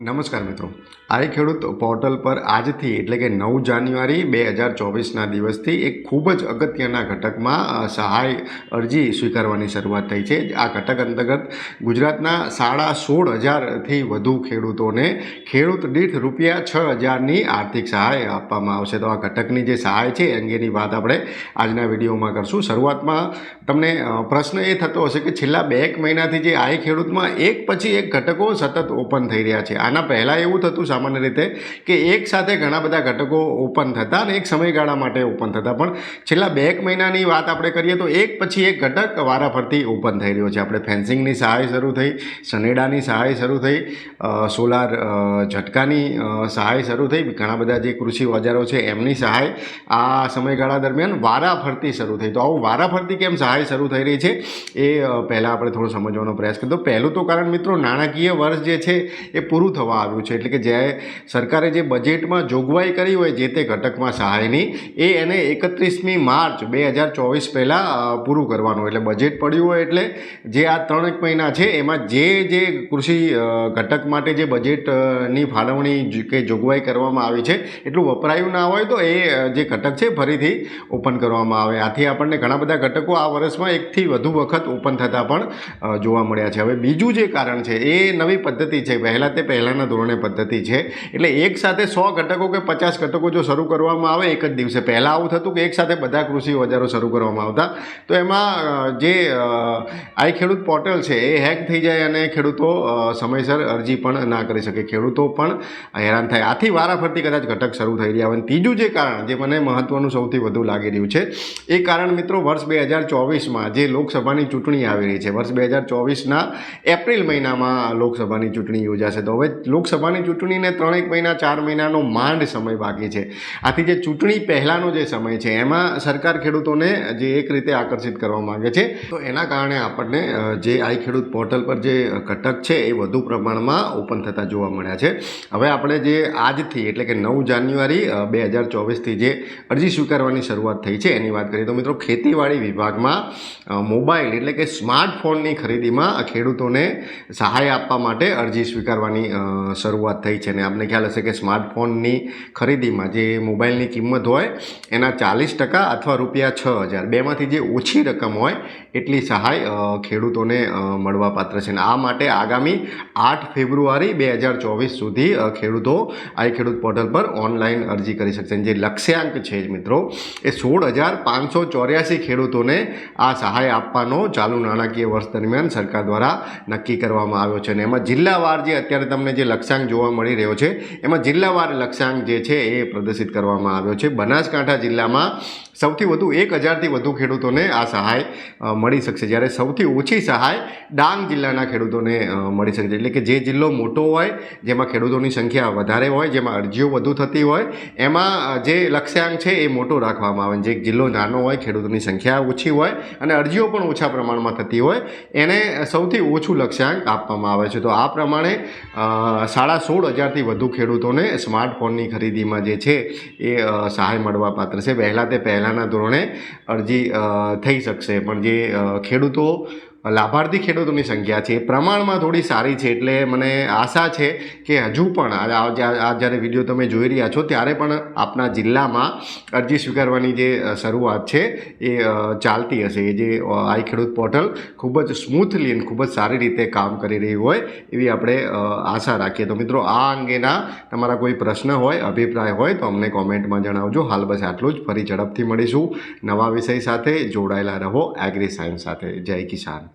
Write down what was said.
નમસ્કાર મિત્રો. આઈ ખેડૂત પોર્ટલ પર આજથી એટલે કે નવ જાન્યુઆરી બે હજાર ચોવીસના દિવસથી એક ખૂબ જ અગત્યના ઘટકમાં સહાય અરજી સ્વીકારવાની શરૂઆત થઈ છે. આ ઘટક અંતર્ગત ગુજરાતના સાડા સોળ હજારથી વધુ ખેડૂતોને ખેડૂત દીઠ રૂપિયા છ હજારની આર્થિક સહાય આપવામાં આવશે. તો આ ઘટકની જે સહાય છે એ અંગેની વાત આપણે આજના વિડીયોમાં કરશું. શરૂઆતમાં તમને પ્રશ્ન એ થતો હશે કે છેલ્લા બે એક મહિનાથી જે આઈ ખેડૂતમાં એક પછી એક ઘટકો સતત ઓપન થઈ રહ્યા છે. આના પહેલાં એવું થતું સામાન્ય રીતે કે એક સાથે ઘણા બધા ઘટકો ઓપન થતા અને એક સમયગાળા માટે ઓપન થતા. પણ છેલ્લા બે એક મહિનાની વાત આપણે કરીએ તો એક પછી એક ઘટક વારાફરતી ઓપન થઈ રહ્યો છે. આપણે ફેન્સિંગની સહાય શરૂ થઈ, સનેડાની સહાય શરૂ થઈ સોલાર ઝટકાની સહાય શરૂ થઈ, ઘણા બધા જે કૃષિ ઓજારો છે એમની સહાય આ સમયગાળા દરમિયાન વારાફરતી શરૂ થઈ. તો આવું વારાફરતી કેમ સહાય શરૂ થઈ રહી છે એ પહેલાં આપણે થોડો સમજવાનો પ્રયાસ કરીએ. તો પહેલું તો કારણ મિત્રો, નાણાકીય વર્ષ જે છે એ પૂરું થવા આવ્યું છે. એટલે કે જ્યારે સરકારે જે બજેટમાં જોગવાઈ કરી હોય જે તે ઘટકમાં સહાયની, એ એને એકત્રીસમી માર્ચ બે હજાર ચોવીસ પહેલાં પૂરું કરવાનું. એટલે બજેટ પડ્યું હોય એટલે જે આ ત્રણ એક મહિના છે, એમાં જે જે કૃષિ ઘટક માટે જે બજેટની ફાળવણી કે જોગવાઈ કરવામાં આવી છે, એટલું વપરાયું ના હોય તો એ જે ઘટક છે ફરીથી ઓપન કરવામાં આવે. આથી આપણને ઘણા બધા ઘટકો આ વર્ષમાં એકથી વધુ વખત ઓપન થતાં પણ જોવા મળ્યા છે. હવે બીજું જે કારણ છે, એ નવી પદ્ધતિ છે. પહેલાં તે પહેલાંના ધોરણે પદ્ધતિ છે. એટલે એક સાથે સો ઘટકો કે પચાસ ઘટકો જો શરૂ કરવામાં આવે એક જ દિવસે. પહેલાં આવું થતું કે એક સાથે બધા કૃષિ ઓજારો શરૂ કરવામાં આવતા. તો એમાં જે આઈ ખેડૂત પોર્ટલ છે એ હેક થઈ જાય અને ખેડૂતો સમયસર અરજી પણ ના કરી શકે. ખેડૂતો પણ હેરાન થાય. આથી વારાફરતી કદાચ ઘટક શરૂ થઈ રહ્યા હોય. ત્રીજું જે કારણ, જે મને મહત્ત્વનું સૌથી વધુ લાગી રહ્યું છે, એ કારણ મિત્રો વર્ષ બે હજાર ચોવીસમાં જે લોકસભાની ચૂંટણી આવી રહી છે. વર્ષ બે હજાર ચોવીસના એપ્રિલ મહિનામાં લોકસભાની ચૂંટણી યોજાશે. તો હવે લોકસભાની ચૂંટણીને ત્રણેક મહિના, ચાર મહિનાનો માંડ સમય બાકી છે. આથી જે ચૂંટણી પહેલાંનો જે સમય છે, એમાં સરકાર ખેડૂતોને જે એક રીતે આકર્ષિત કરવા માંગે છે. તો એના કારણે આપણને જે આઈ ખેડૂત પોર્ટલ પર જે ઘટક છે, એ વધુ પ્રમાણમાં ઓપન થતા જોવા મળ્યા છે. હવે આપણે જે આજથી, એટલે કે નવ જાન્યુઆરી બે હજાર ચોવીસથી જે અરજી સ્વીકારવાની શરૂઆત થઈ છે, એની વાત કરીએ તો મિત્રો, ખેતીવાડી વિભાગમાં મોબાઈલ એટલે કે સ્માર્ટફોનની ખરીદીમાં ખેડૂતોને સહાય આપવા માટે અરજી સ્વીકારવાની શરૂઆત થઈ છે અને આપને ખ્યાલ હશે કે સ્માર્ટફોનની ખરીદીમાં જે મોબાઈલની કિંમત હોય, એના ચાલીસ ટકા અથવા રૂપિયા છ હજાર. બેમાંથી જે ઓછી રકમ હોય, એટલી સહાય ખેડૂતોને મળવાપાત્ર છે. અને આ માટે આગામી આઠ ફેબ્રુઆરી બે હજાર ચોવીસ સુધી ખેડૂતો આ ખેડૂત પોર્ટલ પર ઓનલાઈન અરજી કરી શકશે. જે લક્ષ્યાંક છે જ મિત્રો, એ સોળ હજાર પાંચસો ચોર્યાસી ખેડૂતોને આ સહાય આપવાનો ચાલુ નાણાકીય વર્ષ દરમિયાન સરકાર દ્વારા નક્કી કરવામાં આવ્યો છે. અને એમાં જિલ્લાવાર જે અત્યારે તમને જે લક્ષ્યાંક જોવા મળી રહ્યો છે, એમાં જિલ્લાવાર લક્ષ્યાંક જે છે એ પ્રદર્શિત કરવામાં આવ્યો છે. બનાસકાંઠા જિલ્લામાં સૌથી વધુ એક હજારથી વધુ ખેડૂતોને આ સહાય મળી શકશે. જ્યારે સૌથી ઓછી સહાય ડાંગ જિલ્લાના ખેડૂતોને મળી શકશે. એટલે કે જે જિલ્લો મોટો હોય, જેમાં ખેડૂતોની સંખ્યા વધારે હોય, જેમાં અરજીઓ વધુ થતી હોય, એમાં જે લક્ષ્યાંક છે એ મોટો રાખવામાં આવે. જે જિલ્લો નાનો હોય, ખેડૂતોની સંખ્યા ઓછી હોય અને અરજીઓ પણ ઓછા પ્રમાણમાં થતી હોય, એને સૌથી ઓછું લક્ષ્યાંક આપવામાં આવે છે. તો આ પ્રમાણે સાડા સોળ હજારથી વધુ ખેડૂતોને સ્માર્ટફોનની ખરીદીમાં જે છે એ સહાય મળવા પાત્ર છે. પહેલાં તે પહેલાંના ધોરણે અરજી થઈ શકશે. પણ જે ખેડૂતો લાભાર્થી ખેડૂતોની સંખ્યા છે. પ્રમાણમાં થોડી સારી છે એટલે મને આશા છે કે હજુ પણ આ આ જ્યા- આ જ્યારે વીડિયો તમે જોઈ રહ્યા છો ત્યારે પણ આપના જિલ્લામાં અરજી સ્વીકારવાની જે શરૂઆત છે એ ચાલતી હશે. એ જે આઈ ખેડૂત પોર્ટલ ખૂબ જ સ્મૂથલી અને ખૂબ જ સારી રીતે કામ કરી રહ્યું હોય એવી આપણે આશા રાખીએ. તો મિત્રો, આ અંગેના તમારા કોઈ પ્રશ્ન હોય, અભિપ્રાય હોય તો અમને કોમેન્ટમાં જણાવજો. હાલ બસ આટલું જ. ફરી ઝડપથી મળીશું. નવા વિષય સાથે જોડાયેલા રહો. એગ્રી સાયન્સ સાથે. જય કિસાન.